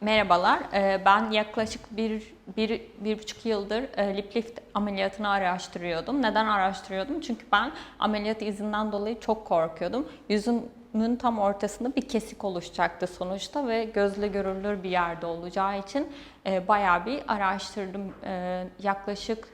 Merhabalar, Ee, ben yaklaşık bir, bir, bir buçuk yıldır e, lip lift ameliyatını araştırıyordum. Neden araştırıyordum? Çünkü ben ameliyat izinden dolayı çok korkuyordum. Yüzümün tam ortasında bir kesik oluşacaktı sonuçta ve gözle görülür bir yerde olacağı için e, bayağı bir araştırdım. E, yaklaşık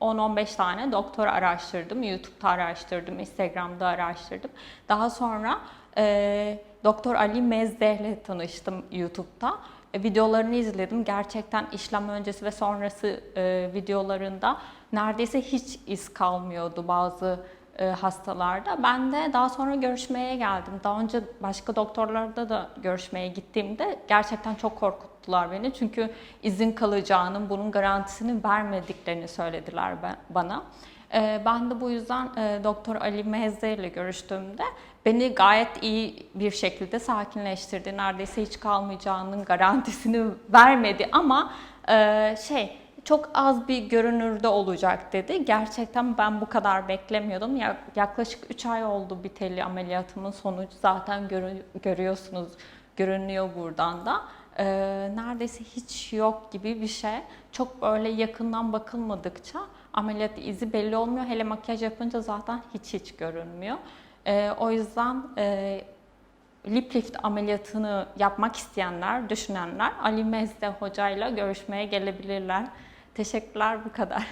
10-15 tane doktor araştırdım, YouTube'da araştırdım, Instagram'da araştırdım. Daha sonra e, Doktor Ali Mezdeh ile tanıştım YouTube'da. E, videolarını izledim. Gerçekten işlem öncesi ve sonrası e, videolarında neredeyse hiç iz kalmıyordu bazı e, hastalarda. Ben de daha sonra görüşmeye geldim. Daha önce başka doktorlarda da görüşmeye gittiğimde gerçekten çok korkuttular beni. Çünkü izin kalacağının, bunun garantisini vermediklerini söylediler bana. E, Ben de bu yüzden e, Doktor Ali Mehze ile görüştüğümde beni gayet iyi bir şekilde sakinleştirdi. Neredeyse hiç kalmayacağının garantisini vermedi ama şey çok az bir görünürde olacak dedi. Gerçekten ben bu kadar beklemiyordum. Ya- Yaklaşık 3 ay oldu biteli ameliyatımın sonucu zaten görü- görüyorsunuz, görünüyor buradan da. Ee, neredeyse hiç yok gibi bir şey. Çok böyle yakından bakılmadıkça ameliyat izi belli olmuyor. Hele makyaj yapınca zaten hiç hiç görünmüyor. Ee, o yüzden e, lip lift ameliyatını yapmak isteyenler, düşünenler Ali Mezde hocayla görüşmeye gelebilirler. Teşekkürler bu kadar.